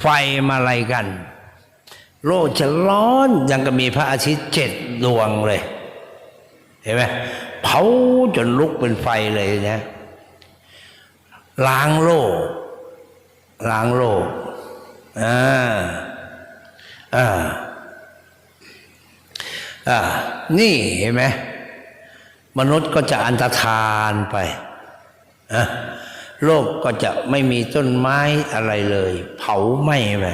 ไฟมาอะไรกัน โลกจะร้อนยังก็มีพระอาทิตย์เจ็ดดวงเลย เห็นไหมเผาจนลุกเป็นไฟเลยนะล้างโลกล้างโลกอ่าอ่าอ่านี่เห็นไหมมนุษย์ก็จะอันตรธานไปอะ โลกก็จะไม่มีต้นไม้อะไรเลย เผาไหม้ไป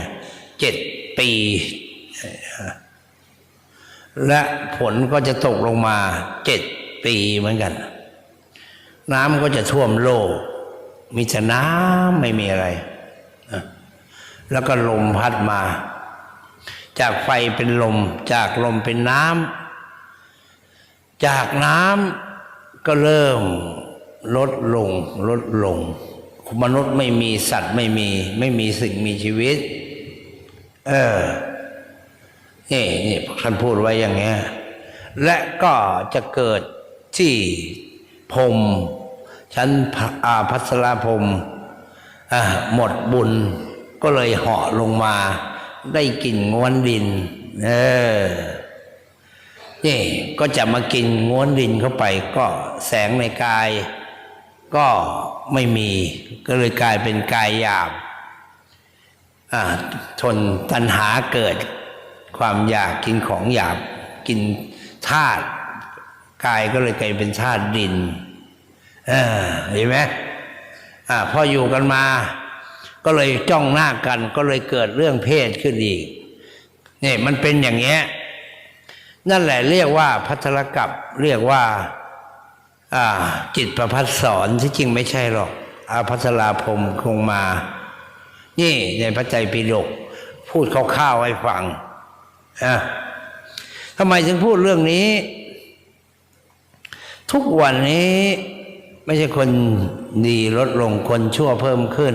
เจ็ดปี และฝนก็จะตกลงมาเจ็ดปีเหมือนกัน น้ำก็จะท่วมโลก มีแต่น้ำไม่มีอะไร แล้วก็ลมพัดมา จากไฟเป็นลม จากลมเป็นน้ำจากน้ำก็เริ่ม ลดลงลดลง มนุษย์ไม่มีสัตว์ไม่มี ไม่มีสิ่งมีชีวิต เออนี่นี่ท่านพูดไว้อย่างเงี้ยและก็จะเกิดที่พรมชั้นอาพัสราพรมหมดบุญ ก็เลยเหาะลงมา ได้กลิ่นง้วนดิน เออนี่ก็จะมากินง้วนดินเข้าไป ก็แสงในกาย ก็ไม่มีก็เลยกลายเป็นกายหยาบทนตัณหาเกิด ความอยากกินของหยาบกินธาตุกายก็เลยกลายเป็นธาตุดินเห็นไหมอพออยู่กันมา ก็เลยจ้องหน้ากัน ก็เลยเกิดเรื่องเพศขึ้นอีกนี่มันเป็นอย่างเงี้ยนั่นแหละเรียกว่าพัทรกับเรียกว่า อ่า จิตประพัดสอนที่จริงไม่ใช่หรอกอาพัสราพรมคงมา นี่ในพระใจปิฎกพูดคร่าวๆให้ฟังอะทำไมถึงพูดเรื่องนี้ทุกวันนี้ไม่ใช่คนดีลดลงคนชั่วเพิ่มขึ้น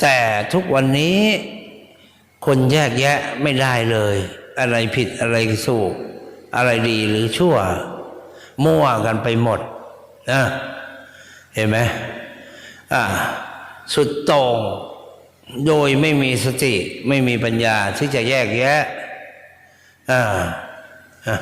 แต่ทุกวันนี้คนแยกแยะไม่ได้เลย อะไรผิดอะไรสูกอะไรดีหรือชั่ว มั่วกันไปหมดนะเห็นไหมอ่าสุดโต่งโดยไม่มีสติไม่มีปัญญาที่จะแยกแยะอ่าอ่า